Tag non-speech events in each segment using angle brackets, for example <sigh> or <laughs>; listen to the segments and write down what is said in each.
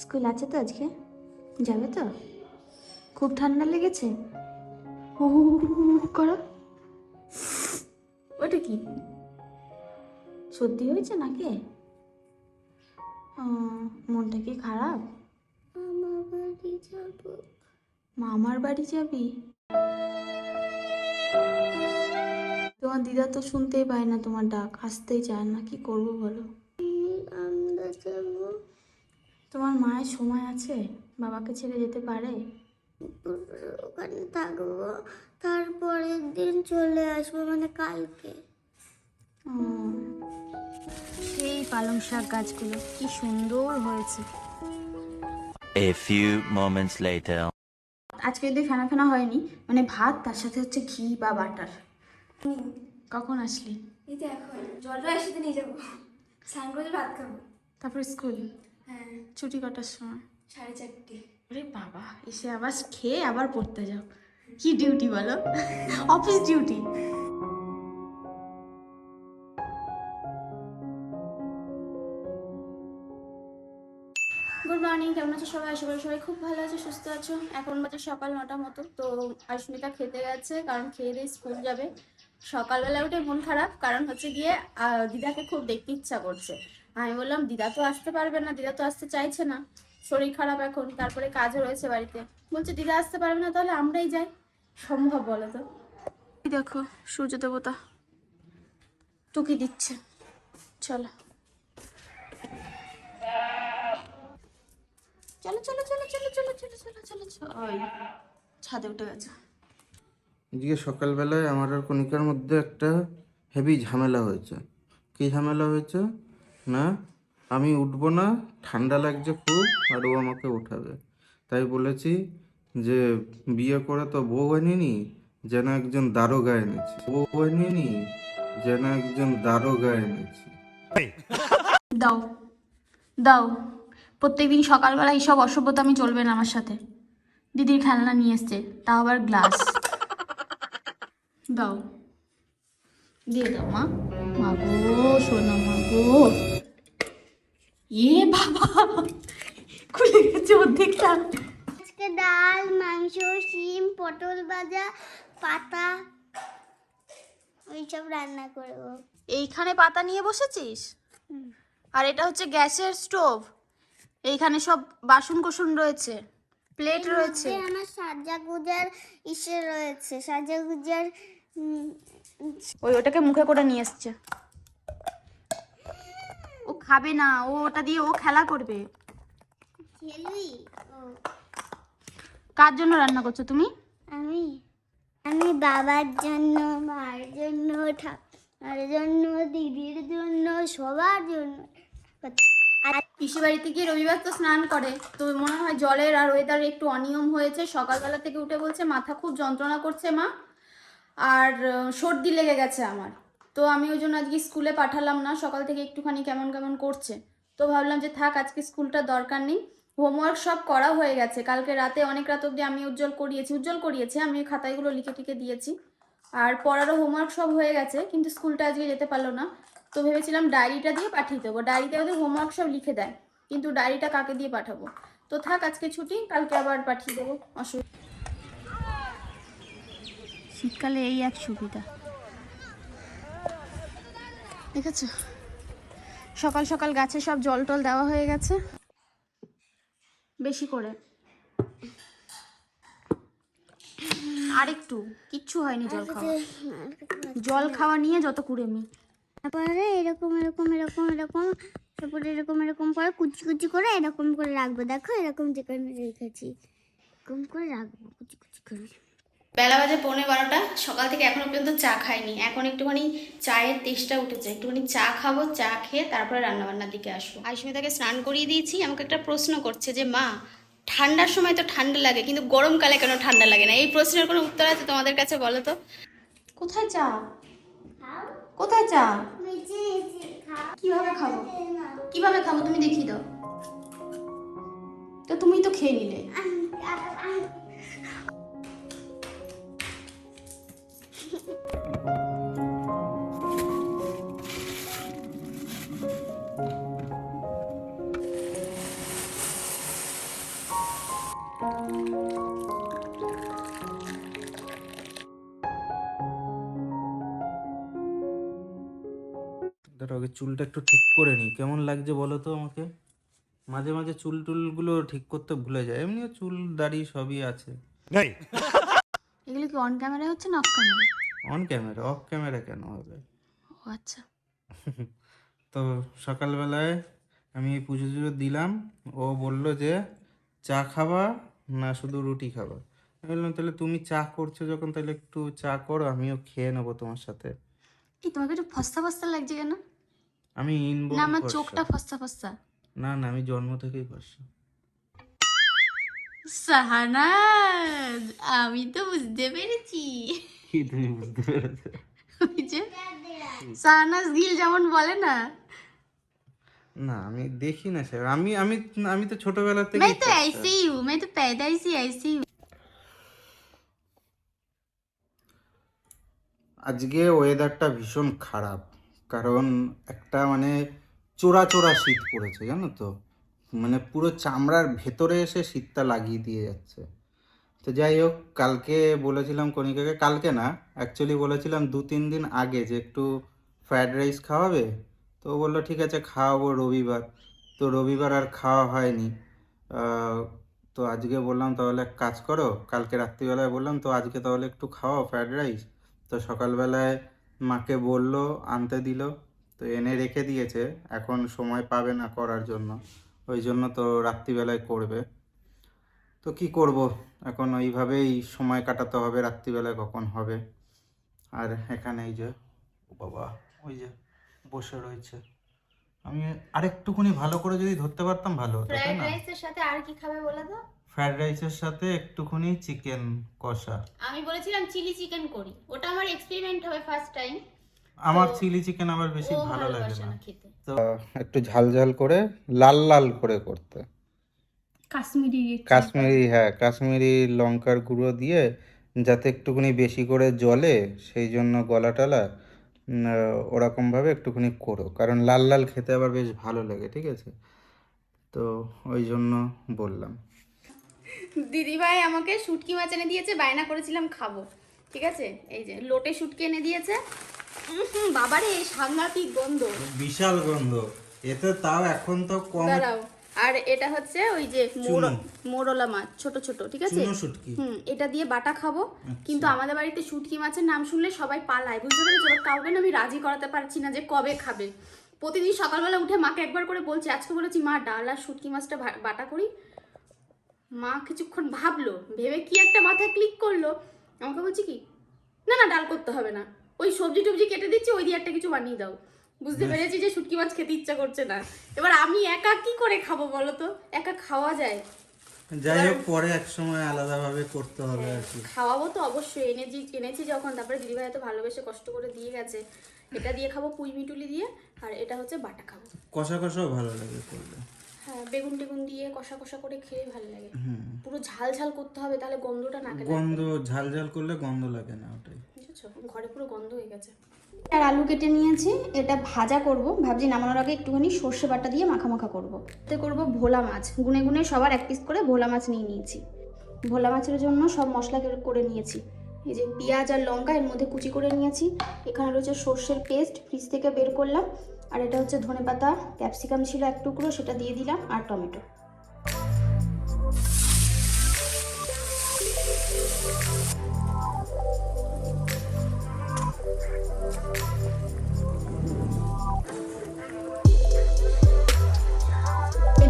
School আছে তো আজকে? যাবে তো? খুব ঠান্ডা লেগেছে? হু করো। ওটা কি? সর্দি হয়েছে নাকি? মনটা কি খারাপ? আমার বাড়ি যাব। মামার বাড়ি যাবি? তোমার দিদা তো শুনতেই পায় না তোমার ডাক আসতেই চায় না কি করব বলো? আমরা যাব। তোমার মায়ের সময় আছে? বাবাকে ছেড়ে যেতে পারে? ওখানে থাকব। তারপরের দিন চলে আসব মানে কালকে। সেই পালং শাক গাছগুলো কি সুন্দর হয়েছে। A few moments later. আজকে যদি ফেনা ফেনা হয়নি মানে ভাত তার সাথে হচ্ছে ঘি বা বাটার। কখন আসলি? এই তো এখন জলটা একসাথে নিয়ে যাব। স্নান করে ভাত খাব। তারপর স্কুল? হ্যাঁ। ছুটি কটার সময়। সাড়ে চারটে। আরে বাবা এসে আবার খেয়ে আবার পড়তে যাও। কি ডিউটি বলো? অফিস ডিউটি গুড মর্নিং কেমন আছো সবাই? আশা করি সবাই খুব ভালো আছে সুস্থ আছো। এখন বাজে সকাল নটা মতো তো আয়ুষ্মিতা খেতে গেছে কারণ খেয়ে দিয়ে স্কুল যাবে। সকালবেলা উঠে মন খারাপ কারণ হচ্ছে গিয়ে আহ, দিদাকে খুব দেখতে ইচ্ছা করছে। আমি বললাম দিদা তো আসতে পারবে না দিদা তো আসতে চাইছে না। শরীর খারাপ এখন তারপরে কাজও রয়েছে বাড়িতে। বলছে দিদা আসতে পারবে না তাহলে আমরাই যাই। সম্ভব বলো তো? এই দেখো সূর্য দেবতা। টুকি দিচ্ছে। চলো। চলো চলো চলো চলো চলো চলো চলো চলো চলো। ওই ছাদে উঠে গেছে। আজকে সকালবেলায় আমার আর কণিকার মধ্যে একটা হেভি ঝামেলা হয়েছে। কী ঝামেলা হয়েছে? না আমি উঠবো না ঠান্ডা লাগছে খুব আর ও আমাকে উঠাবে। তাই বলেছি যে বিয়ে করে তো বউ আনিনি যেন একজন দারোগা এনেছি। বউ আনিনি যেন একজন দারোগা এনেছি। দাও দাও। প্রত্যেকদিন সকালবেলা এইসব অসভ্যতা আমি চলবে না আমার সাথে। দিদির খেলনা নিয়ে এসছে তাও আবার গ্লাস। দাও। দিয়ে দাও মা। মা গো সোনা মা গো। এ বাবা খুলে গেছে অর্ধেকটা। আজকে ডাল মাংস শিম পটল ভাজা পাতা ওইসব রান্না করব। এইখানে পাতা নিয়ে বসেছিস? আর এটা হচ্ছে গ্যাসের স্টোভ। এইখানে সব বাসন কোসন রয়েছে প্লেট রয়েছে। আমার সাজা গুজার ইসে রয়েছে। সাজা গুজার ওই ওটাকে মুখে করে নিয়ে এসছে। খাবে না ও ওটা দিয়ে ও খেলা করবে। কার জন্য রান্না করছ তুমি? আমি। আমি বাবার জন্য মার জন্য ঠাকুমার জন্য দিদির জন্য সবার জন্য। পিসি বাড়িতে গিয়ে রবিবার তো স্নান করে তো মনে হয় জলের আর ওয়েদার একটু অনিয়ম হয়েছে। সকালবেলা থেকে উঠে বলছে মাথা খুব যন্ত্রণা করছে মা আর সর্দি লেগে গেছে আমার। তো আমি ওই জন্য আজকে স্কুলে পাঠালাম না, সকাল থেকে একটুখানি কেমন কেমন করছে। তো ভাবলাম যে থাক, আজকে স্কুলটা দরকার নেই। হোমওয়ার্ক সব করা হয়ে গেছে। কালকে রাতে অনেক রাত অবধি আমি উজ্জ্বল করিয়েছি। উজ্জ্বল করিয়েছি, আমি ওই খাতাগুলো লিখে টিকে দিয়েছি। আর পড়ারও হোমওয়ার্ক সব হয়ে গেছে, কিন্তু স্কুলটা আজকে যেতে পারল না। তো ভেবেছিলাম ডায়েরিটা দিয়ে পাঠিয়ে দেবো। ডায়েরিতে ওদের হোমওয়ার্ক সব লিখে দেয়, কিন্তু ডায়েরিটা কাকে দিয়ে পাঠাবো? তো থাক, আজকে ছুটি, কালকে আবার পাঠিয়ে দেবো। অসুবিধা। শীতকালে এই এক সুবিধা। দেখেছ? সকাল সকাল গাছে সব জল টল দেওয়া হয়ে গেছে। বেশি করে। আরেকটু কিচ্ছু হয়নি জল খাওয়া। জল খাওয়া নিয়ে যত কুড়েমি। তারপরে এরকম এরকম এরকম এরকম তারপরে এরকম এরকম করে কুচি কুচি করে এরকম করে রাখব। দেখো এরকম যেখানে রেখেছি। এরকম করে রাখব কুচি কুচি করে। বেলা বাজে পৌনে বারোটা সকাল থেকে এখনও পর্যন্ত চা খাইনি। এখন একটুখানি চায়ের তেষ্টা উঠেছে। একটুখানি চা খাব চা খেয়ে তারপরে রান্নাবান্নার দিকে আসব। আয়ুষ্মিতাকে স্নান করিয়ে দিয়েছি আমাকে একটা প্রশ্ন করছে যে মা ঠান্ডার সময় তো ঠান্ডা লাগে কিন্তু গরমকালে কেন ঠান্ডা লাগে না? এই প্রশ্নের কোনো উত্তর আছে তোমাদের কাছে বলো তো? কোথায় চা? কোথায় চা? কীভাবে খাব? কীভাবে খাব তুমি দেখিয়ে দাও। তো তুমি তো খেয়ে নিলে। আগে চুলটা একটু ঠিক করে নিই। কেমন লাগছে বলো তো আমাকে? মাঝে মাঝে চুল টুলগুলো ঠিক করতে ভুলে যায়। এমনি চুল দাড়ি সবই আছে। এগুলো কি অন ক্যামেরা হচ্ছে না off camera on camera off camera কেন হবে? ও আচ্ছা। <laughs> তো সকালবেলায় আমি পুজো টুজো দিলাম ও বলল যে চা খাবা না শুধু রুটি খাবা। আমি বললাম তাহলে তুমি চা করছ যখন তাহলে একটু চা করো আমিও খেয়ে নেব তোমার সাথে। এই তোমাকে একটু ফস্তা ফস্তা লাগছে কেন? আমি ইনবোর্ন না আমার চোখটা ফস্তা ফস্তা। না না আমি জন্ম থেকেই ফর্সা সাহানাজ আমি তো বুঝতে পেরেছি। কি তুমি বুঝতে পেরেছো ওই যে সাহানাজ গিল যেমন বলে না না আমি দেখি না স্যার আমি আমি আমি তো ছোটবেলা থেকে मैं तो ऐसे ही हूँ मैं तो पैदा ही से ऐसी हूँ আজকে ওয়েদারটা ভীষণ খারাপ কারণ একটা মানে চোরা চোরা শীত পড়েছে জানো তো মানে পুরো চামড়ার ভেতরে এসে শীতটা লাগিয়ে দিয়ে যাচ্ছে তো যাই হোক, কালকে বলেছিলাম কণিকাকে, কালকে না অ্যাকচুয়ালি বলেছিলাম দু তিন দিন আগে যে একটু ফ্রায়েড রাইস খাওয়াবে। তো বলল, ঠিক আছে, খাওয়াবো রবিবার। তো রবিবার আর খাওয়া হয়নি। তো আজকে বললাম, তাহলে এক কাজ করো, কালকে রাত্রিবেলায় বললাম, তো আজকে তাহলে একটু খাওয়াও ফ্রায়েড রাইস তো সকালবেলায় মাকে বলল, আনতে দিল, তো এনে রেখে দিয়েছে। এখন সময় পাবে না করার জন্য। ওই জন্য তো রাত্রিবেলায় করবে। তো কি করব? এখন ওইভাবেই সময় কাটাতে হবে রাত্রিবেলায় কখন হবে? আর এখানে এই যে ও বাবা। ওই যে বসে রয়েছে। আমি আরেকটুকুনি ভালো করে যদি ধরতে পারতাম ভালো হতো তাই না? রাইসের সাথে আর কি খাবে বলে তো? ফ্রাইড রাইসের সাথে একটুখানি চিকেন কষা। আমি বলেছিলাম চিলি চিকেন করি। ওটা আমার এক্সপেরিমেন্ট হবে ফার্স্ট টাইম আমার চিলি চিকেন আবার বেশি ভালো লাগে না। তো একটু ঝাল ঝাল করে লাল লাল করে করতে। কাশ্মীরি কাশ্মীরি হ্যাঁ কাশ্মীরি লঙ্কার গুঁড়ো দিয়ে যাতে একটুখানি বেশি করে জলে সেই জন্য গলা টলা ওরকমভাবে একটুখানি করো। কারণ লাল লাল খেতে আবার বেশ ভালো লাগে ঠিক আছে? তো ওই জন্য বললাম। দিদিভাই আমাকে শুটকি মাছ এনে দিয়েছে বায়না করেছিলাম খাব ঠিক আছে? এই যে লোটে শুটকি এনে দিয়েছে। বাবারে সাংঘাতিক গন্ধ। বিশাল গন্ধ। এতে তাও এখন তো কম দাঁড়াও। আর এটা হচ্ছে ওই যে মোর- মোরলা মাছ ছোট ছোট ঠিক আছে? হুম এটা দিয়ে বাটা খাব। কিন্তু আমাদের বাড়িতে শুটকি মাছের নাম শুনলে সবাই পালায় বুঝতে পেরেছ? কাউকে না আমি রাজি করাতে পারছি না যে কবে খাবে। প্রতিদিন সকালবেলা উঠে মাকে একবার করে বলছি আজকে বলেছি মা ডাল আর শুটকি মাছটা বাটা করি। মা কিছুক্ষণ ভাবলো ভেবে কি একটা মাথায় ক্লিক করল। আমাকে বলছি কি না না ডাল করতে হবে না। ওই সবজি টবজি কেটে দিচ্ছি ওই দিয়ে একটা কিছু বানিয়ে দাও। বুঝতে পেরেছি যে শুটকি মাছ খেতে ইচ্ছা করছে না। এবার আমি একা কি করে খাব বলো তো? একা খাওয়া যায়। যাই হোক পরে এক সময় আলাদাভাবে করতে হবে আর কি। খাওয়াবো তো অবশ্যই। এনেছি এনেছি যখন তারপরে দিদিভাই এত ভালোবেসে কষ্ট করে দিয়ে গেছে। এটা দিয়ে খাব পুঁই মিটুলি দিয়ে আর এটা হচ্ছে বাটা খাব। কষা কষাও ভালো লাগে করলে। হ্যাঁ বেগুন টেগুন দিয়ে কষা কষা করে খেয়ে ভালো লাগে। পুরো ঝাল ঝাল করতে হবে তাহলে গন্ধটা নাকে লাগে গন্ধ ঝাল ঝাল করলে গন্ধ লাগে না ওটাই। বুঝেছ? ঘরে পুরো গন্ধ হয়ে গেছে। আর আলু কেটে নিয়েছি, এটা ভাজা করব। ভাবছি নামানোর আগে একটুখানি সর্ষে বাটা দিয়ে মাখা মাখা করব। এতে করব ভোলা মাছ। গুনে গুনে সবার এক পিস করে ভোলা মাছ নিয়ে নিয়েছি। ভোলা মাছের জন্য সব মশলা করে- নিয়েছি। এই যে পেঁয়াজ আর লঙ্কা এর মধ্যে কুচি করে নিয়েছি। এখানে রয়েছে সর্ষের পেস্ট, ফ্রিজ থেকে বের করলাম। আর এটা হচ্ছে ধনেপাতা ক্যাপসিকাম ছিল এক টুকরো, সেটা দিয়ে দিলাম, আর টমেটো।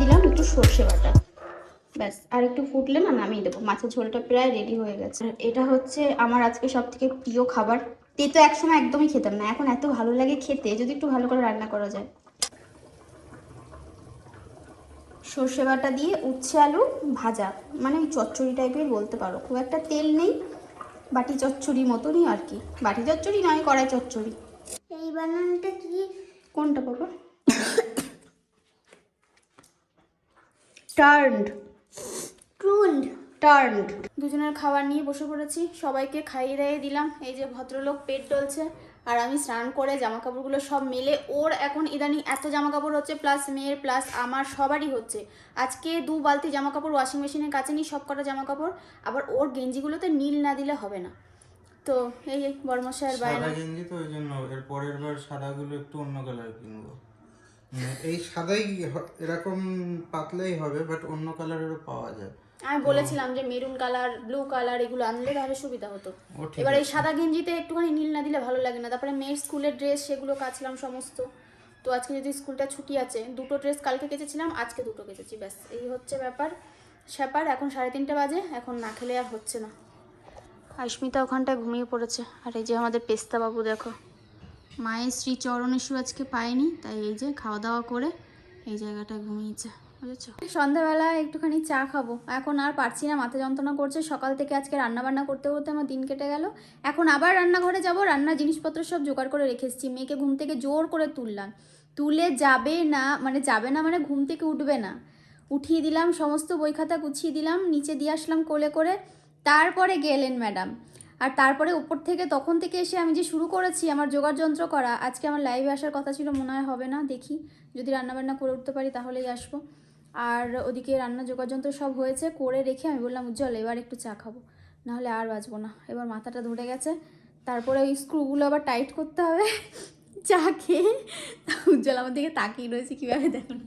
দিলাম একটু সর্ষে বাটা। ব্যাস, আর একটু ফুটলে না নামিয়ে দেবো। মাছের ঝোলটা প্রায় রেডি হয়ে গেছে। এটা হচ্ছে আমার আজকে সব থেকে প্রিয় খাবার। তেতো একসময় একদমই খেতাম না। এখন এত ভালো লাগে খেতে, যদি একটু ভালো করে রান্না করা যায়। সর্ষে বাটা দিয়ে উচ্ছে আলু ভাজা। মানে চচ্চড়ি টাইপের বলতে পারো। খুব একটা তেল নেই। বাটি চচ্চড়ি মতনই আর কি। বাটি চচ্চড়ি নয় কড়াই চচ্চড়ি। এই বানানটা কি? কোনটা বাবা টার্নড। টুন্ড। টার্নড। দুজনের খাবার নিয়ে বসে পড়েছি সবাইকে খাইয়ে দাইয়ে দিলাম। এই যে ভদ্রলোক পেট ডলছে আর আমি স্নান করে জামা কাপড়গুলো সব মেলে, ওর এখন ইদানিং এত জামা কাপড় হচ্ছে প্লাস মেয়ের প্লাস আমার সবারই হচ্ছে। আজকে দু বালতি জামা কাপড় ওয়াশিং মেশিনের কাছে নিই সব কটা জামা কাপড় আবার ওর গেঞ্জিগুলোতে নীল না দিলে হবে না। তো এই বর্মশায়ের বায়না। সাদা গেঞ্জি তো ওই জন্য, এর পরের বার সাদাগুলো একটু অন্য কালার কিনবো। মানে এই সাদাই এরকম পাতলাই হবে বাট অন্য কালারেরও পাওয়া যায়। আমি বলেছিলাম যে মেরুন কালার ব্লু কালার এগুলো আনলে তাহলে সুবিধা হতো। এবার এই সাদা গেঞ্জিতে একটুখানি নীল না দিলে ভালো লাগে না। তারপরে মেয়ের স্কুলের ড্রেস সেগুলো কাচলাম সমস্ত। তো আজকে যদি স্কুলটা ছুটি আছে দুটো ড্রেস কালকে কেচেছিলাম আজকে দুটো কেচেছি ব্যাস। এই হচ্ছে ব্যাপার। স্যাপার এখন সাড়ে তিনটে বাজে এখন না খেলে আর হচ্ছে না। আস্মিতা ওখানটায় ঘুমিয়ে পড়েছে। আর এই যে আমাদের পেস্তা বাবু দেখো। মায়ের শ্রী চরণেশু আজকে পায়নি তাই এই যে খাওয়া দাওয়া করে এই জায়গাটায় ঘুমিয়েছে। বুঝেছ? সন্ধ্যাবেলা একটুখানি চা খাব। এখন আর পারছি না, মাথা যন্ত্রণা করছে। সকাল থেকে আজকে রান্না বান্না করতে করতে আমার দিন কেটে গেল। এখন আবার রান্নাঘরে যাব রান্নার জিনিসপত্র সব জোগাড় করে রেখে এসেছি। মেয়েকে ঘুম থেকে জোর করে তুললাম। তুলে যাবে না মানে যাবে না মানে ঘুম থেকে উঠবে না। উঠিয়ে দিলাম, সমস্ত বই খাতা গুছিয়ে দিলাম, নিচে দিয়ে আসলাম কোলে করে। তারপরে গেলেন ম্যাডাম। আর তারপরে উপর থেকে, তখন থেকে এসে আমি যে শুরু করেছি আমার জোগাড় যন্ত্র করা, আজকে আমার লাইভে আসার কথা ছিল, মনে হয় হবে না, দেখি। যদি রান্নাবান্না করে উঠতে পারি তাহলেই আসব। আর ওদিকে রান্না জোগাড় যন্ত্র সব হয়েছে করে রেখে আমি বললাম উজ্জ্বল এবার একটু চা খাব। নাহলে আর বাঁচবো না। এবার মাথাটা ধরে গেছে। তারপরে ওই স্ক্রুগুলো আবার টাইট করতে হবে। <laughs> চা খেয়ে তা উজ্জ্বল আমার দিকে তাকিয়ে রয়েছে কীভাবে দেখুন।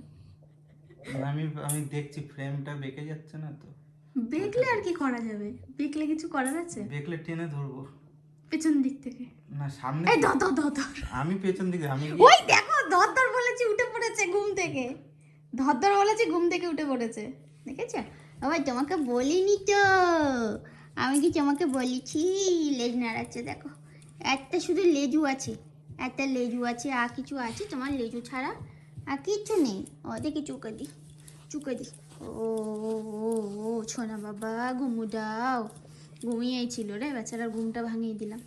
আমি আমি দেখছি ফ্রেমটা বেঁকে যাচ্ছে না তো। বেকলে আর কি করা যাবে? বেকলে কিছু করার আছে? বেঁকলে টেনে ধরবো। পেছন দিক থেকে। না সামনে এই ধর ধর ধর ধর। আমি পেছন দিকে আমি ওই দেখো ধর ধর বলেছি উঠে পড়েছে ঘুম থেকে। ধর বলেছে ঘুম থেকে উঠে পড়েছে। দেখেছ? আবার তোমাকে বলিনি তো। আমি কি তোমাকে বলেছি? লেজ নাড়াচ্ছে দেখো। একটা শুধু লেজু আছে। একটা লেজু আছে আর কিছু আছে। তোমার লেজু ছাড়া আর কিচ্ছু নেই। ও দেখি চুকে দি। চুকে দি। ও ও, ছোনা বাবা ঘুমু দাও। ঘুমিয়েই ছিল রে বেচারার ঘুমটা ভাঙিয়ে দিলাম।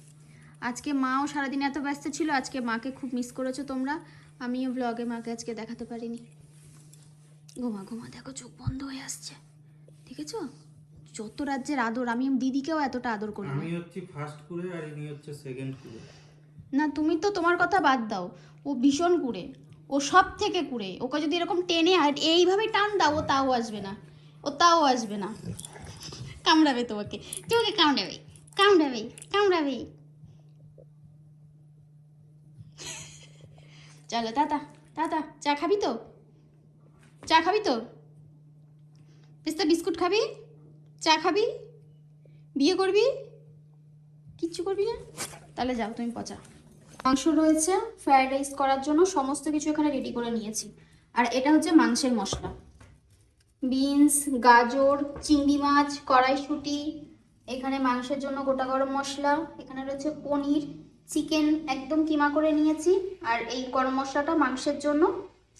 আজকে মাও সারাদিন এত ব্যস্ত ছিল আজকে মাকে খুব মিস করেছ তোমরা। আমিও ব্লগে মাকে আজকে দেখাতে পারিনি। ঘুমা ঘুমা দেখো চোখ বন্ধ হয়ে আসছে। দেখেছ? যত রাজ্যের আদর আমি দিদিকেও এতটা আদর করি। আমি হচ্ছি ফার্স্ট কুড়ে আর ইনি হচ্ছে সেকেন্ড কুড়ে না তুমি তো তোমার কথা বাদ দাও। ও ভীষণ কুড়ে। ও সব থেকে কুড়ে। ওকে যদি এরকম টেনে আর এইভাবে টান দাও ও তাও আসবে না। ও তাও আসবে না। কামড়াবে তোমাকে। তোমাকে কামড়াবে। কামড়াবে কামড়াবে। চলো দাদা দাদা চা খাবি তো? চা খাবি তো? পেস্তা বিস্কুট খাবি? চা খাবি? বিয়ে করবি? কিচ্ছু করবি না? তাহলে যাও, তুমি পচা। মাংস রয়েছে ফ্রাইড রাইস করার জন্য সমস্ত কিছু এখানে রেডি করে নিয়েছি। আর এটা হচ্ছে মাংসের মশলা। বিনস গাজর, চিংড়ি মাছ, কড়াইশুঁটি, এখানে মাংসের জন্য গোটা গরম মশলা, এখানে রয়েছে পনির চিকেন একদম কিমা করে নিয়েছি। আর এই গরম মশলাটা মাংসের জন্য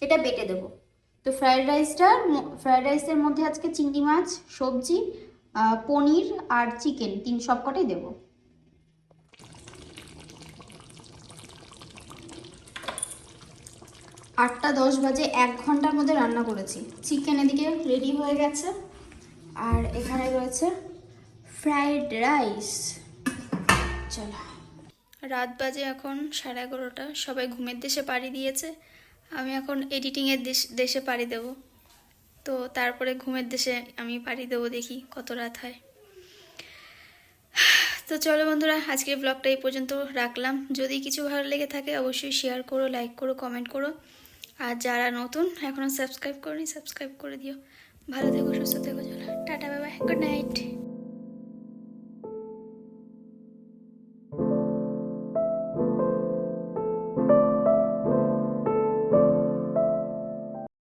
এটা বেটে দেবো। তো ফ্রাইড রাইসটার ফ্রায়েড রাইসের মধ্যে আজকে চিংড়ি মাছ, সবজি পনির আর চিকেন তিন সবকটাই দেবো। আটটা দশ বাজে এক ঘণ্টার মধ্যে রান্না করেছি। চিকেন এদিকে রেডি হয়ে গেছে। আর এখানে রয়েছে ফ্রাইড রাইস চলো। রাত বাজে এখন সাড়ে এগারোটা। সবাই ঘুমের দেশে পাড়ি দিয়েছে। আমি এখন এডিটিংয়ের দেশ, দেশে পাড়ি দেব। তো তারপরে ঘুমের দেশে আমি পাড়ি দেবো দেখি কত রাত হয়। তো চলো বন্ধুরা, আজকের ব্লগটা এই পর্যন্ত রাখলাম। যদি কিছু ভালো লেগে থাকে অবশ্যই শেয়ার করো লাইক করো কমেন্ট করো। আর যারা নতুন এখনও সাবস্ক্রাইব করনি সাবস্ক্রাইব করে দিও। ভালো থেকো, সুস্থ থেকো, চলো। Tata bye good night